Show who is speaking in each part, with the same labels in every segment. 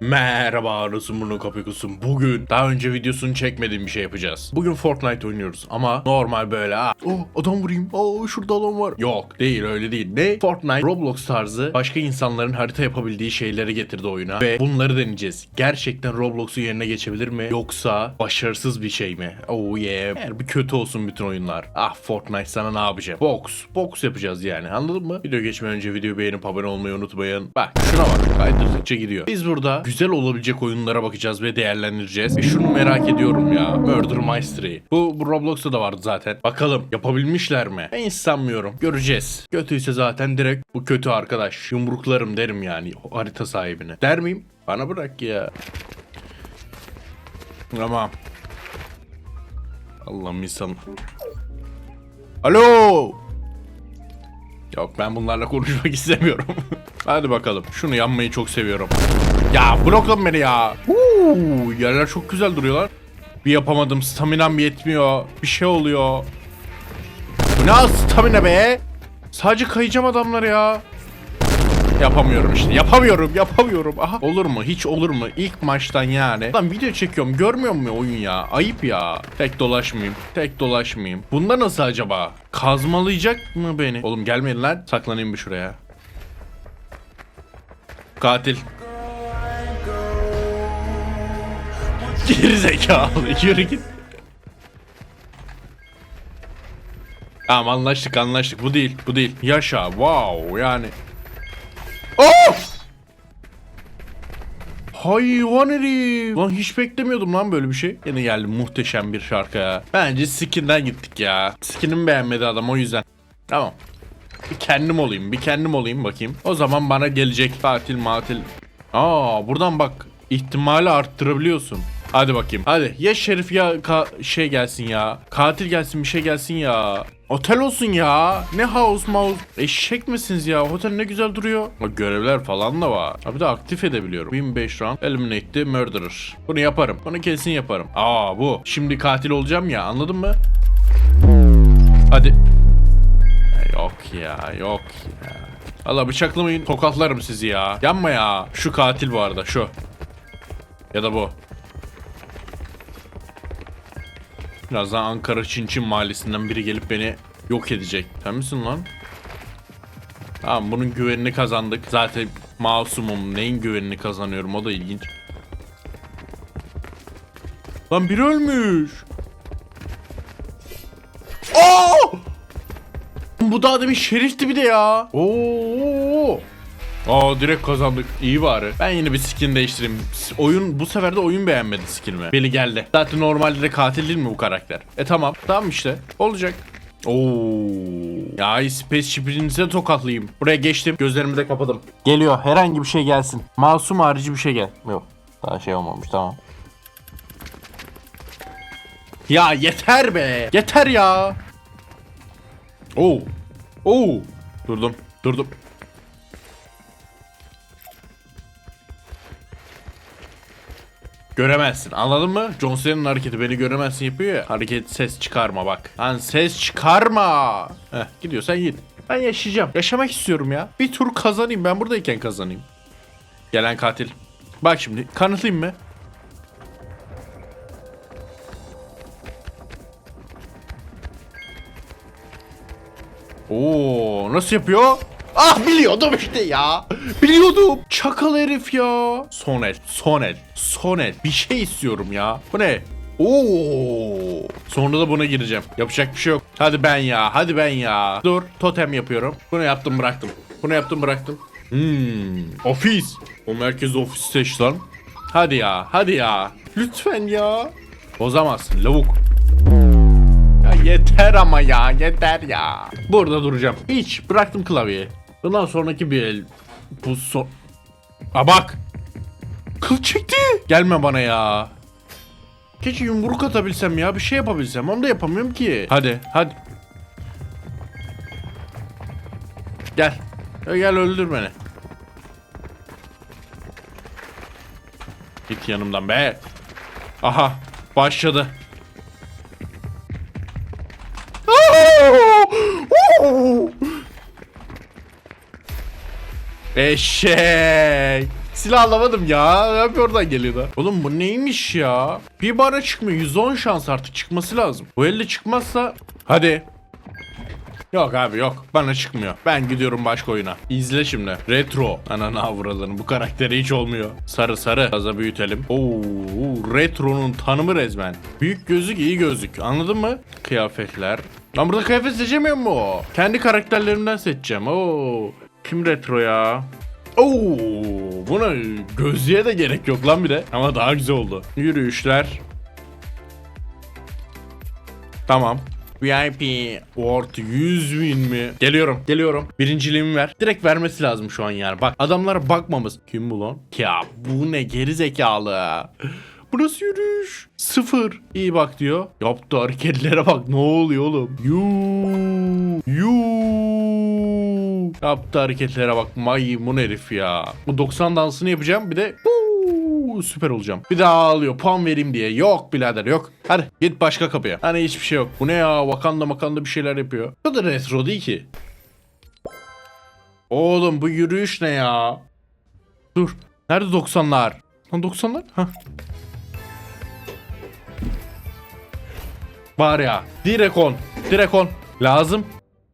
Speaker 1: Merhaba arasın bunu kapıyorsun. Bugün daha önce videosunu çekmediğim bir şey yapacağız. Bugün Fortnite oynuyoruz ama normal böyle ha. Oh adam vurayım. Oh şurada adam var. Yok değil öyle değil. Ne? Fortnite Roblox tarzı başka insanların harita yapabildiği şeyleri getirdi oyuna ve bunları deneyeceğiz. Gerçekten Roblox'un yerine geçebilir mi? Yoksa başarısız bir şey mi? Oh yeah. Eğer bir kötü olsun bütün oyunlar. Ah Fortnite sana ne yapacağım? Box. Box yapacağız yani anladın mı? Video geçmeden önce videoyu beğenip abone olmayı unutmayın. Bak şuna bak. Kaydırdıkça gidiyor. Biz burada güzel olabilecek oyunlara bakacağız ve değerlendireceğiz. Ve şunu merak ediyorum ya. Murder Mystery. Bu, bu Roblox'ta da vardı zaten. Bakalım yapabilmişler mi? Ben sanmıyorum. Göreceğiz. Kötüyse zaten direkt bu kötü arkadaş. Yumruklarım derim yani o harita sahibine. Der miyim? Bana bırak ya. Tamam. Allah'ım insan. Alo. Yok ben bunlarla konuşmak istemiyorum. Hadi bakalım. Şunu yanmayı çok seviyorum. Ya bloklama beni ya. Huu, yerler çok güzel duruyorlar. Bir yapamadım. Staminam yetmiyor. Bir şey oluyor. Bu ne stamina be? Sadece kayacağım adamlar ya. Yapamıyorum işte. Yapamıyorum. Yapamıyorum. Aha. Olur mu? Hiç olur mu? İlk maçtan yani. Lan video çekiyorum. Görmüyor mu oyun ya? Ayıp ya. Tek dolaşmayayım. Tek dolaşmayayım. Bunda nasıl acaba? Kazmalayacak mı beni? Oğlum gelmeyin lan. Saklanayım bir şuraya. Katil. Geri zekalı. Yürü git. Tamam anlaştık anlaştık. Bu değil. Bu değil. Yaşa. Wow yani. Hayvan herif. Lan hiç beklemiyordum lan böyle bir şey. Yine geldi muhteşem bir şarkı ya. Bence skin'den gittik ya. Skin'imi beğenmedi adam o yüzden. Tamam. Bir kendim olayım. Bir kendim olayım bakayım. O zaman bana gelecek tatil matil. Aa buradan bak. ihtimali arttırabiliyorsun. Hadi bakayım. Hadi ya şerif ya şey gelsin ya. Katil gelsin bir şey gelsin ya. Otel olsun ya. Ne house mouse. Eşek misiniz ya? Otel ne güzel duruyor. Bak görevler falan da var. Abi de aktif edebiliyorum. 1005 round. Eliminate the murderer. Bunu yaparım. Bunu kesin yaparım. Aa bu. Şimdi katil olacağım ya anladın mı? Hadi. Yok ya yok ya. Allah bıçaklamayın tokatlarım sizi ya. Yanma ya. Şu katil bu arada şu. Ya da bu. Birazdan Ankara Çinçin mahallesinden biri gelip beni yok edecek. Sen misin lan? Tamam bunun güvenini kazandık. Zaten masumum. Neyin güvenini kazanıyorum o da ilginç. Lan biri ölmüş. Aa! Bu da demin şerifti bir de ya. Oo. Aa direkt kazandık. İyi bari. Ben yine bir skin değiştireyim. Oyun bu sefer de oyun beğenmedi skinimi. Beni geldi. Zaten normalde de katil değil mi bu karakter? E tamam. Tamam işte. Olacak. Oo. Ya spaceship'inize tokatlayayım. Buraya geçtim. Gözlerimi de kapadım. Geliyor. Herhangi bir şey gelsin. Masum harici bir şey gel. Yok. Daha şey olmamış. Tamam. Ya yeter be. Yeter ya. Oo. Oo. Durdum. Durdum. Göremezsin anladın mı? John Cena'nın hareketi beni göremezsin yapıyor ya. Hareket ses çıkarma bak. Lan ses çıkarma. Heh gidiyorsan git. Ben yaşayacağım. Yaşamak istiyorum ya. Bir tur kazanayım ben buradayken kazanayım. Gelen katil. Bak şimdi kanıtlayayım mı? Oo nasıl yapıyor? Ah biliyordum işte ya. Biliyordum. Çakal herif ya. Son el, son el, son el. Bir şey istiyorum ya. Bu ne? Oo. Sonra da buna gireceğim. Yapacak bir şey yok. Hadi ben ya. Hadi ben ya. Dur. Totem yapıyorum. Bunu yaptım bıraktım. Bunu yaptım bıraktım. Hmm. Ofis. O merkez ofis seç lan. Hadi ya. Hadi ya. Lütfen ya. Bozamazsın lavuk. Ya yeter ama ya yeter ya. Burada duracağım. Hiç bıraktım klavyeyi. Bundan sonraki bir el. Bu son... Aa bak. Kıl çekti. Gelme bana ya. Keşke yumruk atabilsem ya bir şey yapabilsem onu da yapamıyorum ki. Hadi hadi. Gel. Gel öldür beni. Git yanımdan be. Aha başladı. Eşek. Silah alamadım ya. Hep oradan geliyordu. Oğlum bu neymiş ya? Bir bana çıkmıyor. 110 şans artık çıkması lazım. Bu elde çıkmazsa... Hadi. Yok abi yok. Bana çıkmıyor. Ben gidiyorum başka oyuna. İzle şimdi. Retro. Ananı avradını. Bu karakteri hiç olmuyor. Sarı sarı. Fazla büyütelim. Oo, retro'nun tanımı resmen. Büyük gözlük iyi gözlük. Anladın mı? Kıyafetler. Lan burada kıyafet seçemiyor mu? Kendi karakterlerimden seçeceğim. Oo. Kim retro ya? Oo, buna gözlüğe de gerek yok lan bir de. Ama daha güzel oldu. Yürüyüşler. Tamam. VIP Award 100 bin mi? Geliyorum. Geliyorum. Birinciliğimi ver. Direkt vermesi lazım şu an yani. Bak adamlara bakmamız. Kim bu lan? Ya bu ne geri zekalı. Bu nasıl yürüyüş? Sıfır. İyi bak diyor. Yaptığı hareketlere bak. Ne oluyor oğlum? Yuu. Yuu. Yaptığı hareketlere bak. Maymun herif ya. Bu 90 dansını yapacağım. Bir de Uuu, süper olacağım. Bir daha ağlıyor puan vereyim diye. Yok birader yok. Hadi git başka kapıya. Hani hiçbir şey yok. Bu ne ya Wakanda makanda bir şeyler yapıyor. Bu da retro değil ki. Oğlum bu yürüyüş ne ya? Dur. Nerede 90'lar? Lan 90'lar? Hah. Var ya. Direkt on. Direkt on. Lazım.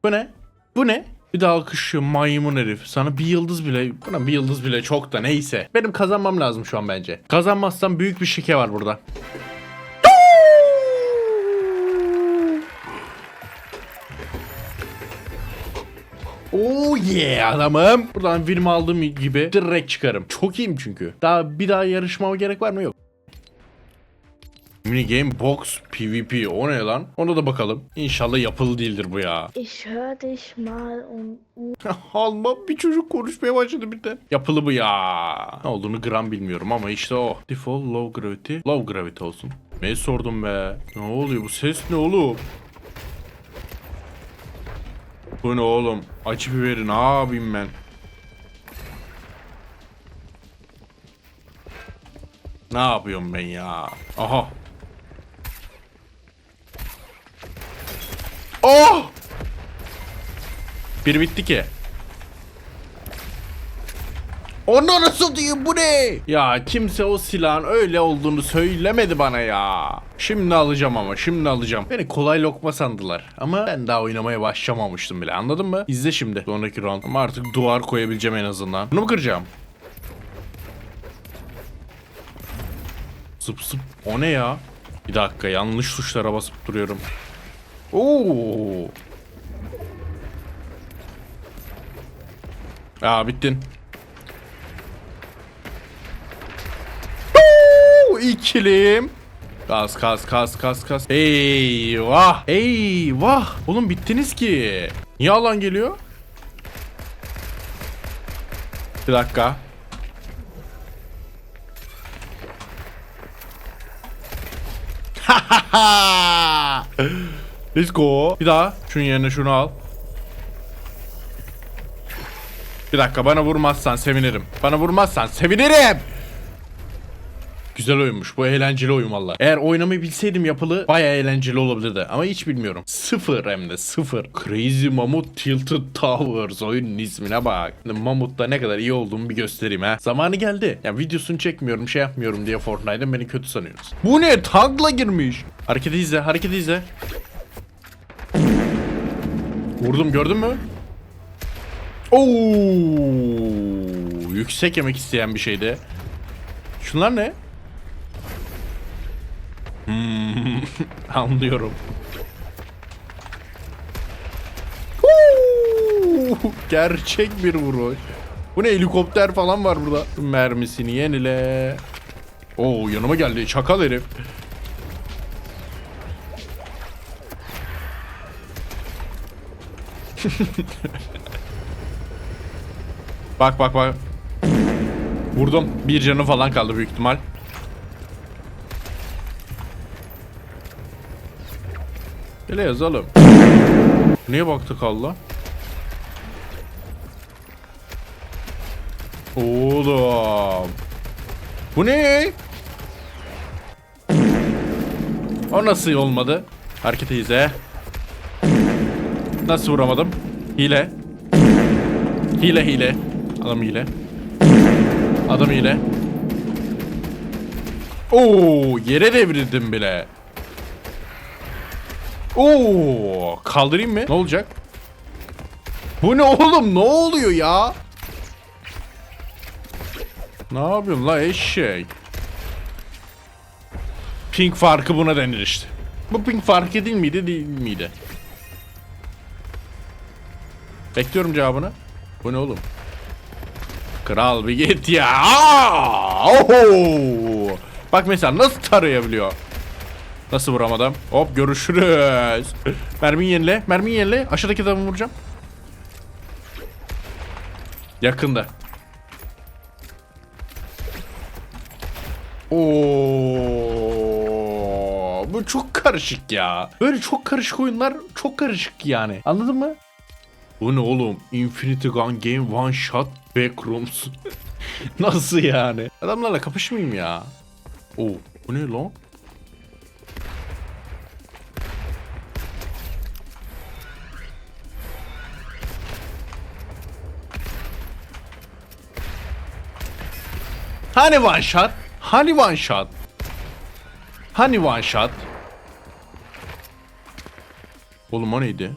Speaker 1: Bu ne? Bu ne? Bir daha alkışlıyor maymun herif. Sana bir yıldız bile, buna bir yıldız bile çok da neyse. Benim kazanmam lazım şu an bence. Kazanmazsam büyük bir şike var burada. Oh yeah adamım. Buradan film aldığım gibi direkt çıkarım. Çok iyiyim çünkü. Daha bir daha yarışmama gerek var mı? Yok. Mini Game Box PvP o ne lan? Ona da bakalım. İnşallah yapılı değildir bu ya.
Speaker 2: Ich dich mal und
Speaker 1: Alman bir çocuk konuşmaya başladı birden. Yapılı bu ya. Ne olduğunu gram bilmiyorum ama işte o. Default low gravity. Low gravity olsun. Ne sordum be? Ne oluyor bu ses ne oğlum? Bu ne oğlum? Acı biberi ne yapayım ben? Ne yapıyorum ben ya? Aha. Oh! Bir bitti ki. Onu nasıl diyeyim bu ne? Ya kimse o silahın öyle olduğunu söylemedi bana ya. Şimdi alacağım ama şimdi alacağım. Beni kolay lokma sandılar. Ama ben daha oynamaya başlamamıştım bile anladın mı? İzle şimdi sonraki round. Ama artık duvar koyabileceğim en azından. Bunu mu kıracağım? Zıp zıp. O ne ya? Bir dakika yanlış tuşlara basıp duruyorum. Oo. Aa bittin. Oo, İkilim. Kas kas kas kas kas. Eyvah. Eyvah. Oğlum bittiniz ki. Niye alan geliyor? Bir dakika. Let's go. Bir daha. Şunun yerine şunu al. Bir dakika bana vurmazsan sevinirim. Bana vurmazsan sevinirim. Güzel oyunmuş. Bu eğlenceli oyun valla. Eğer oynamayı bilseydim yapılı baya eğlenceli olabilirdi. Ama hiç bilmiyorum. Sıfır hem de sıfır. Crazy Mammoth Tilted Towers oyunun ismine bak. Mammoth'ta ne kadar iyi olduğumu bir göstereyim ha. Zamanı geldi. Ya videosunu çekmiyorum şey yapmıyorum diye Fortnite'ın beni kötü sanıyorsunuz. Bu ne? Tankla girmiş. Hareketi izle hareketi izle. Vurdum gördün mü? Oo, yüksek yemek isteyen bir şeydi. Şunlar ne? Hmm, anlıyorum. Huu, Gerçek bir vuruş. Bu ne helikopter falan var burada. Mermisini yenile. Oo yanıma geldi çakal herif. Bak bak bak. Vurdum. Bir canı falan kaldı büyük ihtimal. Öyle yazalım. Niye baktık Allah? Oğlum. Bu ne? O nasıl olmadı? Hareketi izle. Nasıl vuramadım? Hile. Hile hile. Adam hile. Adam yine. Oo, yere devrildim bile. Oo, kaldırayım mı? Ne olacak? Bu ne oğlum? Ne oluyor ya? Ne yapıyorsun la eşek? Pink farkı buna denir işte. Bu pink farkı değil miydi değil miydi? Bekliyorum cevabını. Bu ne oğlum? Kral bir git ya. Aa! Oho! Bak mesela nasıl tarayabiliyor. Nasıl vuramadım? Hop görüşürüz. Mermi yenile. Mermi yenile. Aşağıdaki adamı vuracağım. Yakında. Oo, bu çok karışık ya. Böyle çok karışık oyunlar çok karışık yani. Anladın mı? Bu ne oğlum? Infinity Gun Game One Shot Backrooms. Nasıl yani? Adamlarla kapışmayayım ya. Oo, bu ne lan? Hani one shot? Hani one shot? Hani one shot? Oğlum o neydi?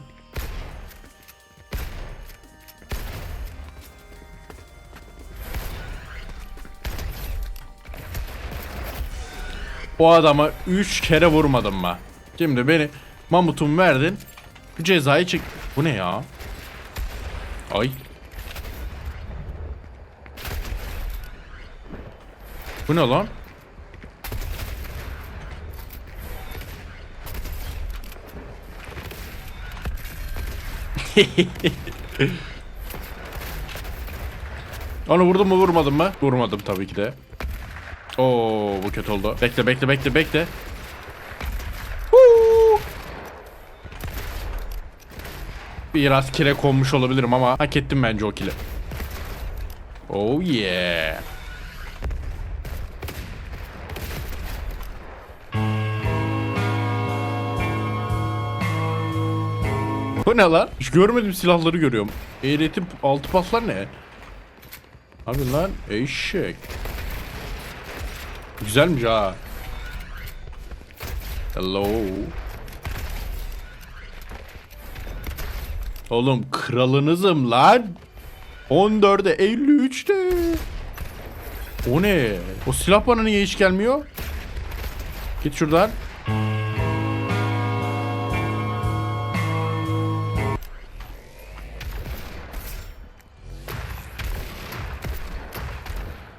Speaker 1: O adama 3 kere vurmadım mı? Şimdi beni mamutum verdin. Bu cezayı çek. Bu ne ya? Ay. Bu ne lan? Onu vurdum mu vurmadım mı? Vurmadım tabii ki de. Oo bu kötü oldu. Bekle bekle bekle bekle. Huu! Biraz kire konmuş olabilirim ama hak ettim bence o kile. Oh yeah. Bu ne lan? Hiç görmedim silahları görüyorum. Eğretim altı patlar ne? Abi lan eşek. Güzelmiş ha. Hello. Oğlum kralınızım lan. 14'e 53'te. O ne? O silah bana niye hiç gelmiyor? Git şuradan.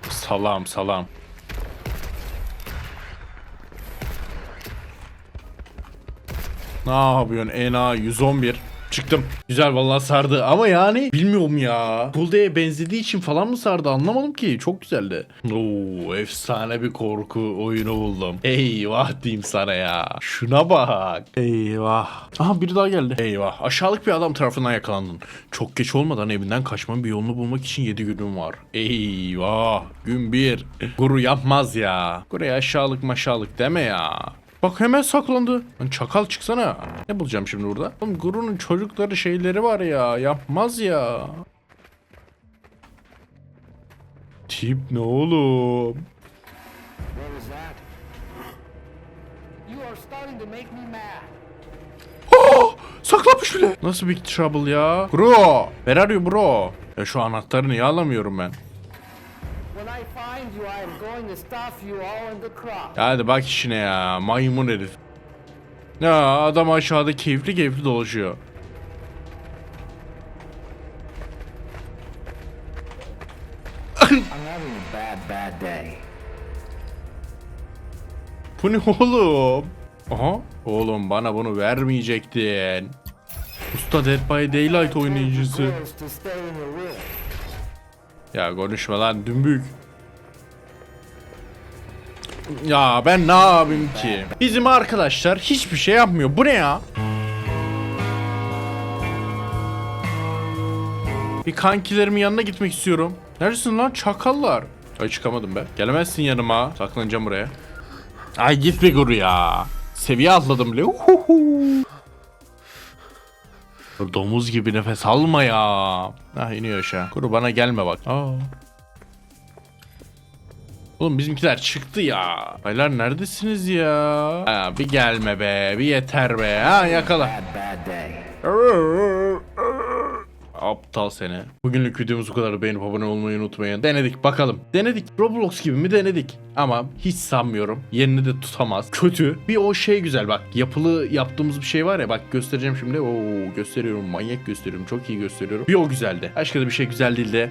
Speaker 1: Salam salam. Ne yapıyorsun Ena 111 Çıktım. Güzel vallahi sardı ama yani bilmiyorum ya. Cool benzediği için falan mı sardı anlamadım ki. Çok güzeldi. Oo efsane bir korku oyunu buldum. Eyvah diyeyim sana ya. Şuna bak. Eyvah. Aha biri daha geldi. Eyvah. Aşağılık bir adam tarafından yakalandın. Çok geç olmadan evinden kaçmanın bir yolunu bulmak için 7 günüm var. Eyvah. Gün 1. Guru yapmaz ya. Guru aşağılık maşağılık deme ya. Bak hemen saklandı. Lan çakal çıksana. Ne bulacağım şimdi burada? Oğlum Guru'nun çocukları şeyleri var ya. Yapmaz ya. Tip ne oğlum? Oh, saklanmış bile. Nasıl big trouble ya? Bro. Where are you bro? Ya şu anahtarı niye alamıyorum ben?
Speaker 3: When I find you, I
Speaker 1: hadi bak işine ya. Maymun herif. Ya adam aşağıda keyifli keyifli dolaşıyor.
Speaker 3: I'm having a bad, bad day.
Speaker 1: Bu ne oğlum? Aha. Oğlum bana bunu vermeyecektin. Usta Dead by Daylight oynayıcısı. Ya konuşma lan dümbük. Ya ben ne yapayım ki? Bizim arkadaşlar hiçbir şey yapmıyor. Bu ne ya? Bir kankilerimin yanına gitmek istiyorum. Neredesin lan çakallar? Ay çıkamadım be. Gelemezsin yanıma. Saklanacağım buraya. Ay git bir guru ya. Seviye atladım bile. Uhuhu. Domuz gibi nefes alma ya. Ah iniyor aşağı. Kuru bana gelme bak. Aa. Oğlum bizimkiler çıktı ya. Baylar neredesiniz ya? Ha, bir gelme be. Bir yeter be. Ha yakala. Aptal seni. Bugünlük videomuz bu kadar. Beğenip abone olmayı unutmayın. Denedik bakalım. Denedik. Roblox gibi mi denedik? Ama hiç sanmıyorum. Yerini de tutamaz. Kötü. Bir o şey güzel bak. Yapılı yaptığımız bir şey var ya bak göstereceğim şimdi. Oo gösteriyorum. Manyak gösteriyorum. Çok iyi gösteriyorum. Bir o güzeldi. Başka da bir şey güzel değil de